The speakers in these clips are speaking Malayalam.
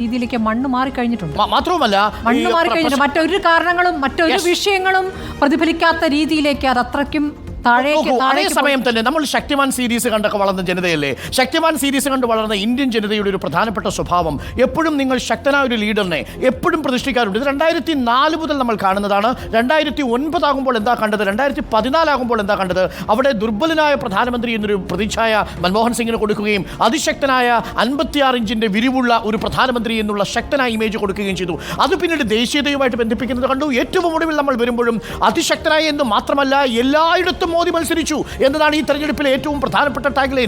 രീതിയിലേക്ക് മണ്ണ് മാറിക്കഴിഞ്ഞിട്ടുണ്ട് മാത്രവുമല്ല മണ്ണ് മാറിക്കഴിഞ്ഞിട്ടുണ്ട് മറ്റൊരു കാരണങ്ങളും മറ്റൊരു വിഷയങ്ങളും പ്രതിഫലിക്കാത്ത രീതിയിലേക്ക് അത് അത്രയ്ക്കും അതേ സമയം തന്നെ നമ്മൾ ശക്തിമാൻ സീരീസ് കണ്ടൊക്കെ വളർന്ന ജനതയല്ലേ? ശക്തിമാൻ സീരീസ് കണ്ട് വളർന്ന ഇന്ത്യൻ ജനതയുടെ ഒരു പ്രധാനപ്പെട്ട സ്വഭാവം എപ്പോഴും നിങ്ങൾ ശക്തനായ ഒരു ലീഡറിനെ എപ്പോഴും പ്രതിഷ്ഠിക്കാറുണ്ട്. ഇത് രണ്ടായിരത്തി നാല് മുതൽ നമ്മൾ കാണുന്നതാണ്. രണ്ടായിരത്തി ഒൻപതാകുമ്പോൾ എന്താ കണ്ടത്? രണ്ടായിരത്തി പതിനാലാകുമ്പോൾ എന്താ കണ്ടത്? അവിടെ ദുർബലനായ പ്രധാനമന്ത്രി എന്നൊരു പ്രതിച്ഛായ മൻമോഹൻ സിംഗിന് കൊടുക്കുകയും അതിശക്തനായ അൻപത്തിയാറ് ഇഞ്ചിന്റെ വിരിവുള്ള ഒരു പ്രധാനമന്ത്രി എന്നുള്ള ശക്തനായ ഇമേജ് കൊടുക്കുകയും ചെയ്തു. അത് പിന്നീട് ദേശീയതയുമായിട്ട് ബന്ധിപ്പിക്കുന്നത് കണ്ടു. ഏറ്റവും ഒടുവിൽ നമ്മൾ വരുമ്പോഴും അതിശക്തനായ എന്ന് മാത്രമല്ല എല്ലായിടത്തും മോദി മത്സരിച്ചു എന്നതാണ് ഈ തെരഞ്ഞെടുപ്പിലെ ഏറ്റവും പ്രധാനപ്പെട്ട തന്നെ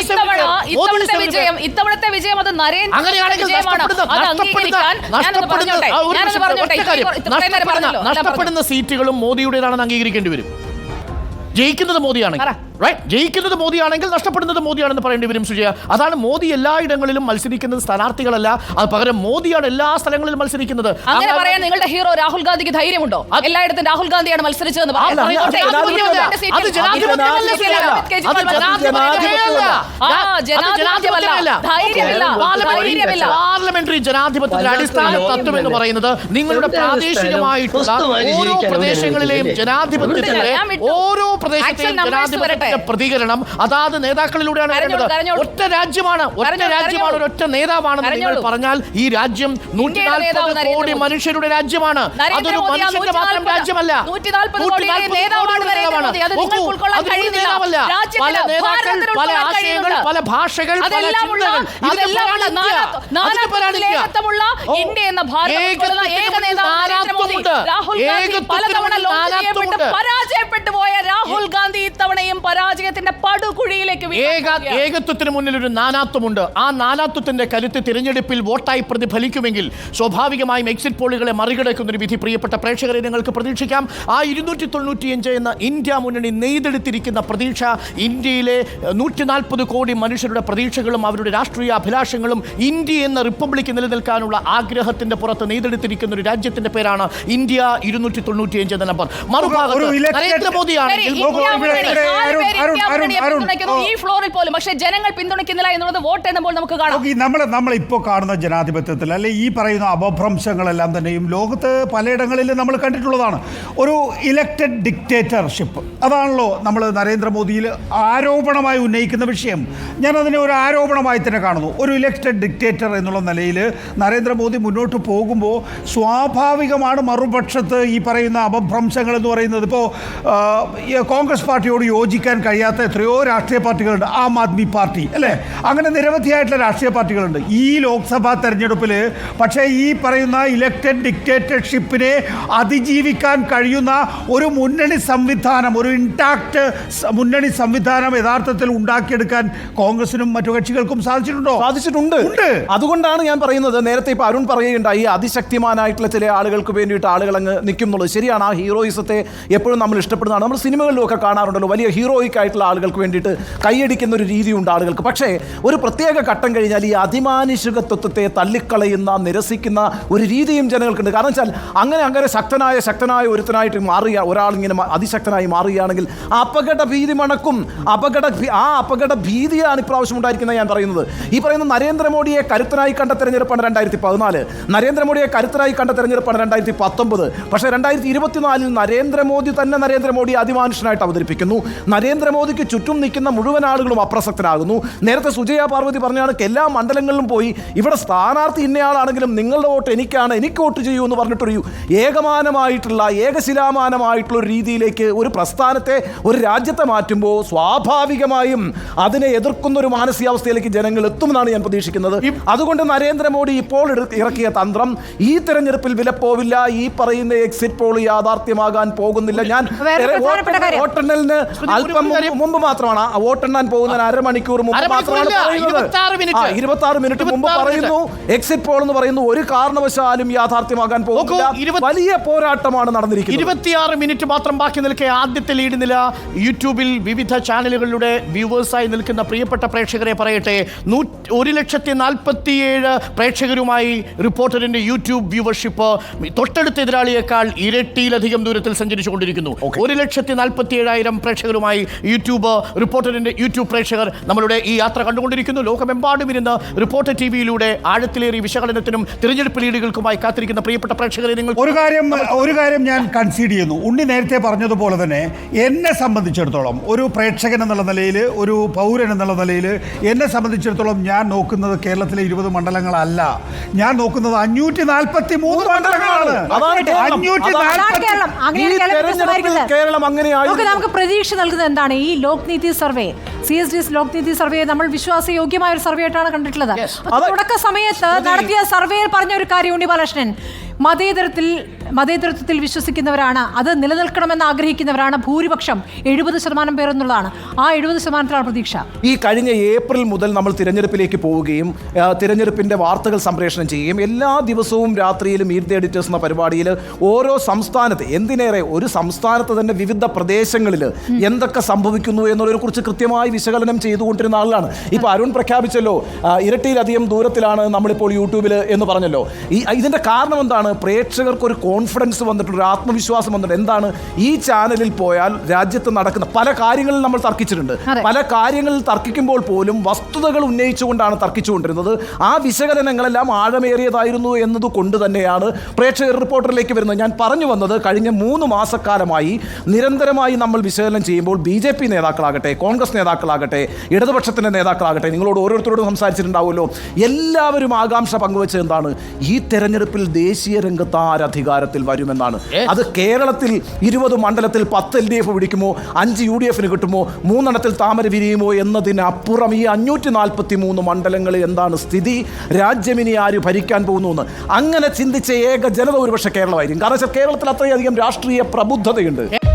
ഇത്തവണ ഇത്തവണത്തെ വിജയം അത് നഷ്ടപ്പെടുന്ന- സീറ്റുകളും മോദിയുടേതാണെന്ന് അംഗീകരിക്കേണ്ടി വരും. ജയിക്കുന്നത് മോദിയാണെങ്കിൽ. റൈറ്റ് ജയിക്കുന്നത് മോദിയാണെങ്കിൽ നഷ്ടപ്പെടുന്നത് മോദിയാണെന്ന് പറയേണ്ടി വരും സുജയ. അതാണ് മോദി എല്ലായിടങ്ങളിലും മത്സരിക്കുന്നത് സ്ഥാനാർത്ഥികളല്ല. അത് പകരം മോദിയാണ് എല്ലാ സ്ഥലങ്ങളിലും മത്സരിക്കുന്നത്. അങ്ങനെ പറയാൻ നിങ്ങളുടെ ഹീറോ രാഹുൽ ഗാന്ധിക്ക് ധൈര്യമുണ്ടോ? എല്ലായിടത്തും രാഹുൽ ഗാന്ധിയാണ് മത്സരിച്ചതെന്ന്. പാർലമെന്ററി ജനാധിപത്യത്തിന്റെ അടിസ്ഥാന തത്വം എന്ന് പറയുന്നത് നിങ്ങളുടെ പ്രാദേശികമായിട്ടുള്ള ഓരോ പ്രദേശങ്ങളിലെയും ജനാധിപത്യത്തിന്റെ ഓരോ പ്രദേശത്തെയും numbers പ്രതികരണം. അതാത് നേതാക്കളിലൂടെയാണ് വരുന്നത്. ഒറ്റ രാജ്യമാണ്. ഒറ്റ രാജ്യമാണ്. ഒറ്റ ഒരൊറ്റ നേതാവാണെന്ന് നിങ്ങൾ പറഞ്ഞാൽ ഈ രാജ്യം നൂറ്റി നാൽപ്പത് കോടി മനുഷ്യരുടെ രാജ്യമാണ്. അതൊരു മനുഷ്യന്റെ മാത്രം രാജ്യമല്ല. 140 140 കോടിയുടെ നേതാവാണ് കോടിയുടെ നരേന്ദ്രമോദി. അത് നോക്കൂ, നിങ്ങൾക്ക് ഉൾക്കൊള്ളാൻ അത് ഒരു കഴിയുന്നില്ല. നേതാവല്ല. പല നേതാക്കൾ പല ആശയങ്ങൾ പല ഭാഷകൾ പല ചിന്തകൾ. ഇന്ത്യ എന്ന ഭാരതം ഏക നേതാവ് രാഹുൽ ഗാന്ധി പലതവണ പരാജയപ്പെട്ടു പോയ രാഹുൽ ഗാന്ധി ഇത്തവണയും പരാജയത്തിന്റെ പടുകുഴിയിലേക്ക് ഏക ഏകത്വത്തിന് മുന്നിൽ ഒരു നാനാത്വമുണ്ട്. ആ നാനാത്വത്തിന്റെ കരുത്ത് തിരഞ്ഞെടുപ്പിൽ വോട്ടായി പ്രതിഫലിക്കുമെങ്കിൽ സ്വാഭാവികമായും എക്സിറ്റ് പോളുകളെ മറികടക്കുന്ന ഒരു വിധി പ്രിയപ്പെട്ട പ്രേക്ഷകരെ നിങ്ങൾക്ക് പ്രതീക്ഷിക്കാം. ആ ഇരുന്നൂറ്റി തൊണ്ണൂറ്റിയഞ്ച് എന്ന ഇന്ത്യ മുന്നണി നെയ്തെടുത്തിരിക്കുന്ന പ്രതീക്ഷ ഇന്ത്യയിലെ നൂറ്റി നാൽപ്പത് കോടി മനുഷ്യരുടെ പ്രതീക്ഷകളും അവരുടെ രാഷ്ട്രീയ അഭിലാഷങ്ങളും ഇന്ത്യ എന്ന റിപ്പബ്ലിക് നിലനിൽക്കാനുള്ള ആഗ്രഹത്തിന്റെ പുറത്ത് നെയ്തെടുത്തിരിക്കുന്ന ഒരു രാജ്യത്തിന്റെ പേരാണ് ഇന്ത്യ ഇരുന്നൂറ്റി തൊണ്ണൂറ്റിയഞ്ച് എന്ന നമ്പർ. മറുഭാഗത്ത് നരേന്ദ്രമോദിയാണെങ്കിൽ ഈ ഫ്ലോറിൽ പോലും. പക്ഷേ ജനങ്ങൾ പിന്തുണയ്ക്കുന്നില്ല എന്നുള്ളത് വോട്ട് എണ്ണുമ്പോൾ നമുക്ക് കാണാം. നമ്മൾ നമ്മൾ ഇപ്പോൾ കാണുന്ന ജനാധിപത്യത്തിൽ അല്ലെ ഈ പറയുന്ന അപഭ്രംശങ്ങളെല്ലാം തന്നെയും ലോകത്ത് പലയിടങ്ങളിലും നമ്മൾ കണ്ടിട്ടുള്ളതാണ്. ഒരു ഇലക്ടഡ് ഡിക്റ്റേറ്റർഷിപ്പ് അതാണല്ലോ നമ്മൾ നരേന്ദ്രമോദിയിൽ ആരോപണമായി ഉന്നയിക്കുന്ന വിഷയം. ഞാനതിനെ ഒരു ആരോപണമായി തന്നെ കാണുന്നു. ഒരു ഇലക്ടഡ് ഡിക്റ്റേറ്റർ എന്നുള്ള നിലയിൽ നരേന്ദ്രമോദി മുന്നോട്ട് പോകുമ്പോൾ സ്വാഭാവികമാണ് മറുപക്ഷത്ത് ഈ പറയുന്ന അപഭ്രംശങ്ങൾ എന്ന് പറയുന്നത്. ഇപ്പോൾ കോൺഗ്രസ് പാർട്ടിയോട് യോജിക്കാൻ കഴിയാത്ത എത്രയോ രാഷ്ട്രീയ പാർട്ടികളുണ്ട്. ആം ആദ്മി പാർട്ടി അല്ലേ? അങ്ങനെ നിരവധിയായിട്ടുള്ള രാഷ്ട്രീയ പാർട്ടികളുണ്ട്. ഈ ലോക്സഭാ തെരഞ്ഞെടുപ്പിൽ പക്ഷേ ഈ പറയുന്ന ഇലക്റ്റഡ് ഡിക്റ്റേറ്റർഷിപ്പിനെ അതിജീവിക്കാൻ കഴിയുന്ന ഒരു മുന്നണി സംവിധാനം ഒരു ഇൻടാക്ട് മുന്നണി സംവിധാനം യഥാർത്ഥത്തിൽ ഉണ്ടാക്കിയെടുക്കാൻ കോൺഗ്രസിനും മറ്റു കക്ഷികൾക്കും സാധിച്ചിട്ടുണ്ടോ? സാധിച്ചിട്ടുണ്ട്. ഉണ്ട്. അതുകൊണ്ടാണ് ഞാൻ പറയുന്നത് നേരത്തെ ഇപ്പൊ അരുൺ പറയുകയുണ്ടായി അതിശക്തിമാനായിട്ടുള്ള ചില ആളുകൾക്ക് വേണ്ടിയിട്ട് ആളുകൾ അങ്ങ് നിൽക്കും എന്നുള്ളത് ശരിയാണ് ആ ഹീറോയിസത്തെ എപ്പോഴും നമ്മൾ ഇഷ്ടപ്പെടുന്നതാണ്. നമ്മൾ സിനിമകളിലും ഒക്കെ കാണാറുണ്ടല്ലോ വലിയ ഹീറോയിക് ആയിട്ടുള്ള ആളുകൾക്ക് വേണ്ടിയിട്ട് കൈയടിക്കുന്ന ഒരു രീതിയുണ്ട് ആളുകൾക്ക്. പക്ഷേ ഒരു പ്രത്യേക ഘട്ടം കഴിഞ്ഞാൽ ഈ അതിമാനുഷികത്വത്തെ തള്ളിക്കളയുന്ന നിരസിക്കുന്ന ഒരു രീതിയും ജനങ്ങൾക്കുണ്ട്. കാരണം വെച്ചാൽ അങ്ങനെ അങ്ങനെ ശക്തനായ ശക്തനായ ഒരുത്തനായിട്ട് മാറിയ ഒരാളിങ്ങനെ അതിശക്തനായി മാറുകയാണെങ്കിൽ അപകട ഭീതി മണക്കും. അപകട ആ അപകട ഭീതിയാണ് ഇപ്രാവശ്യം ഉണ്ടായിരിക്കുന്നത് ഞാൻ പറയുന്നത്. ഈ പറയുന്ന നരേന്ദ്രമോദിയെ കരുത്തനായി കണ്ട തെരഞ്ഞെടുപ്പാണ് രണ്ടായിരത്തി പതിനാല് നരേന്ദ്രമോദിയെ കരുത്തനായി കണ്ട തെരഞ്ഞെടുപ്പാണ് രണ്ടായിരത്തി പത്തൊമ്പത് പക്ഷേ രണ്ടായിരത്തി ഇരുപത്തിനാലിൽ നരേന്ദ്രമോദി തന്നെ നരേന്ദ്രമോദി അതിമാനുഷനായിട്ട് അവതരിപ്പിക്കുന്നു. നരേന്ദ്രമോദിക്ക് ചുറ്റും നിൽക്കുന്ന മുഴുവൻ ആളുകളും അപ്രസക്തരാകുന്നു. നേരത്തെ സുജയ പാർവതി പറഞ്ഞാണ് എല്ലാ മണ്ഡലങ്ങളിലും പോയി ഇവിടെ സ്ഥാനാർത്ഥി ഇന്നയാളാണെങ്കിലും നിങ്ങളുടെ വോട്ട് എനിക്കാണ് എനിക്ക് വോട്ട് ചെയ്യൂ എന്ന് പറഞ്ഞിട്ടൊരു ഏകമാനമായിട്ടുള്ള ഏകശിലാമാനമായിട്ടുള്ള ഒരു രീതിയിലേക്ക് ഒരു പ്രസ്ഥാനത്തെ ഒരു രാജ്യത്തെ മാറ്റുമ്പോൾ സ്വാഭാവികമായും അതിനെ എതിർക്കുന്ന ഒരു മാനസികാവസ്ഥയിലേക്ക് ജനങ്ങൾ എത്തുമെന്നാണ് ഞാൻ പ്രതീക്ഷിക്കുന്നത്. അതുകൊണ്ട് നരേന്ദ്രമോദി ഇപ്പോൾ ഇറ- ഇറക്കിയ തന്ത്രം ഈ തെരഞ്ഞെടുപ്പിൽ വിലപ്പോവില്ല ഈ പറയുന്ന എക്സിറ്റ് പോൾ യാഥാർത്ഥ്യമാകാൻ പോകുന്നില്ല. ഞാൻ. വോട്ടെണ്ണലിന് അല്പം മുമ്പ് മാത്രമാണ്. വോട്ടെണ്ണാൻ പോകുന്ന അരമണിക്കൂർ മുമ്പ് മാത്രമാണ് ഇരുപത്തി ആറ് 26 മിനിറ്റ്. 26 മിനിറ്റ് മുമ്പ് പറയുന്നു. എക്സിറ്റ് പോൾ എന്ന് പറയുന്നു. ഒരു കാരണവശാലും യാഥാർത്ഥ്യമാകാൻ പോകുന്നില്ല. വലിയ പോരാട്ടമാണ് നടന്നിരിക്കുന്നത്. ഇരുപത്തിയാറ് മിനിറ്റ് മാത്രം ബാക്കി നിൽക്കെ ആദ്യത്തെ ലീഡ് നില യൂട്യൂബിൽ വിവിധ ചാനലുകളിലൂടെ വ്യൂവേഴ്സായി നിൽക്കുന്ന പ്രിയപ്പെട്ട പ്രേക്ഷകരെ പറയട്ടെ. നൂ- ഒരു ലക്ഷത്തി നാൽപ്പത്തിയേഴ് പ്രേക്ഷകരുമായി റിപ്പോർട്ടറിന്റെ യൂട്യൂബ് വ്യൂവർഷിപ്പ് തൊട്ടടുത്ത എതിരാളിയേക്കാൾ ഇരട്ടിയിലധികം ദൂരത്തിൽ സഞ്ചരിച്ചുകൊണ്ടിരിക്കുന്നു. ഒരു ലക്ഷത്തി നാൽപ്പത്തി ഏഴായിരം പ്രേക്ഷകരുമായി യൂട്യൂബ് റിപ്പോർട്ടറിന്റെ യൂട്യൂബ് പ്രേക്ഷകർ നമ്മളുടെ ഈ യാത്ര കണ്ടുകൊണ്ടിരിക്കുന്നു. ലോകമെമ്പാടും ഇരുന്ന് റിപ്പോർട്ടർ ടി വിയിലൂടെ ആഴത്തിലേറി വിശകലനത്തിനും തിരഞ്ഞെടുപ്പ് ലീഡുകൾക്കുമായി കാത്തിരിക്കുന്ന പ്രിയപ്പെട്ട പ്രേക്ഷകരെ നിങ്ങൾ ഒരു കാര്യം ഒരു കാര്യം ഞാൻ കൺസീഡ് ചെയ്യുന്നു. ഉണ്ണി നേരത്തെ പറഞ്ഞതുപോലെ തന്നെ എന്നെ സംബന്ധിച്ചിടത്തോളം ഒരു പ്രേക്ഷകൻ എന്നുള്ള നിലയിൽ ഒരു പൗരൻ എന്നുള്ള നിലയിൽ എന്നെ സംബന്ധിച്ചിടത്തോളം ഞാൻ നോക്കുന്നത് കേരളത്തിലെ ഇരുപത് മണ്ഡലങ്ങളല്ല. ഞാൻ നോക്കുന്നത് അഞ്ഞൂറ്റി നാൽപ്പത്തി മൂന്ന് മണ്ഡലങ്ങളാണ് അതാണ് കേരളം. അഞ്ഞൂറ്റി നാൽപ്പത്തി അങ്ങനെയാണ് നമുക്ക് പ്രതീക്ഷ നൽകുന്നത് എന്താണ് ഈ Lok Niti survey C S D Lok Niti survey നമ്മൾ വിശ്വാസയോഗ്യമായ ഒരു സർവേ ആയിട്ടാണ് കണ്ടിട്ടുള്ളത്. തുടക്ക സമയത്ത് നടത്തിയ സർവേയിൽ പറഞ്ഞ ഒരു കാര്യം ഉണ്ണി ബാലകൃഷ്ണൻ മതേതരത്തിൽ മതേതരത്വത്തിൽ വിശ്വസിക്കുന്നവരാണ് അത് നിലനിൽക്കണമെന്ന് ആഗ്രഹിക്കുന്നവരാണ് ഭൂരിപക്ഷം എഴുപത് ശതമാനം പേർ എന്നുള്ളതാണ്. ആ എഴുപത് ശതമാനത്തിലാണ് പ്രതീക്ഷ. ഈ കഴിഞ്ഞ ഏപ്രിൽ മുതൽ നമ്മൾ തിരഞ്ഞെടുപ്പിലേക്ക് പോവുകയും തിരഞ്ഞെടുപ്പിന്റെ വാർത്തകൾ സംപ്രേഷണം ചെയ്യുകയും എല്ലാ ദിവസവും രാത്രിയിലും മീറ്റ് ദി എഡിറ്റേഴ്സ് എന്ന പരിപാടിയിൽ ഓരോ സംസ്ഥാനത്ത് എന്തിനേറെ ഒരു സംസ്ഥാനത്ത് തന്നെ വിവിധ പ്രദേശങ്ങളിൽ എന്തൊക്കെ സംഭവിക്കുന്നു എന്നുള്ളതിനെ കുറിച്ച് കൃത്യമായി വിശകലനം ചെയ്തുകൊണ്ടിരുന്ന ആളാണ്. ഇപ്പൊ അരുൺ പ്രഖ്യാപിച്ചല്ലോ ഇരട്ടിയിലധികം ദൂരത്തിലാണ് നമ്മളിപ്പോൾ യൂട്യൂബിൽ എന്ന് പറഞ്ഞല്ലോ. ഈ ഇതിന്റെ കാരണം എന്താണ്? പ്രേക്ഷകർക്ക് ഒരു കോൺഫിഡൻസ് വന്നിട്ടുണ്ട് ഒരു ആത്മവിശ്വാസം വന്നിട്ടുണ്ട്. എന്താണ്? ഈ ചാനലിൽ പോയാൽ രാജ്യത്ത് നടക്കുന്ന പല കാര്യങ്ങളിൽ നമ്മൾ തർക്കിച്ചിട്ടുണ്ട്. പല കാര്യങ്ങളിൽ തർക്കിക്കുമ്പോൾ പോലും വസ്തുതകൾ ഉന്നയിച്ചുകൊണ്ടാണ് തർക്കിച്ചുകൊണ്ടിരുന്നത്. ആ വിശകലനങ്ങളെല്ലാം ആഴമേറിയതായിരുന്നു എന്നതുകൊണ്ട് തന്നെയാണ് പ്രേക്ഷകർ റിപ്പോർട്ടറിലേക്ക് വരുന്നത്. ഞാൻ പറഞ്ഞു വന്നത് കഴിഞ്ഞ മൂന്ന് മാസക്കാലമായി നിരന്തരമായി നമ്മൾ വിശകലനം ചെയ്യുമ്പോൾ ബി ജെ പി നേതാക്കളാകട്ടെ കോൺഗ്രസ് നേതാക്കളാകട്ടെ ഇടതുപക്ഷത്തിന്റെ നേതാക്കളാകട്ടെ നിങ്ങളോട് ഓരോരുത്തരോടും സംസാരിച്ചിട്ടുണ്ടാവുമല്ലോ. എല്ലാവരും ആകാംക്ഷ പങ്കുവെച്ചത് എന്താണ്? ഈ തെരഞ്ഞെടുപ്പിൽ ദേശീയ രംഗത്ത് ആരധികാരത്തിൽ വരുമെന്നാണ്. അത് കേരളത്തിൽ ഇരുപത് മണ്ഡലത്തിൽ പത്ത് എൽ ഡി എഫ് പിടിക്കുമോ? അഞ്ച് യു ഡി എഫിന് കിട്ടുമോ? മൂന്നെണ്ണത്തിൽ താമര വിരിയുമോ? എന്നതിനപ്പുറം ഈ അഞ്ഞൂറ്റി നാൽപ്പത്തി മൂന്ന് മണ്ഡലങ്ങളിൽ എന്താണ് സ്ഥിതി? രാജ്യമിനി ആര് ഭരിക്കാൻ പോകുന്നു എന്ന് അങ്ങനെ ചിന്തിച്ച ഏക ജനത ഒരുപക്ഷെ കേരളമായിരിക്കും. കാരണം കേരളത്തിൽ അത്രയധികം രാഷ്ട്രീയ പ്രബുദ്ധതയുണ്ട്.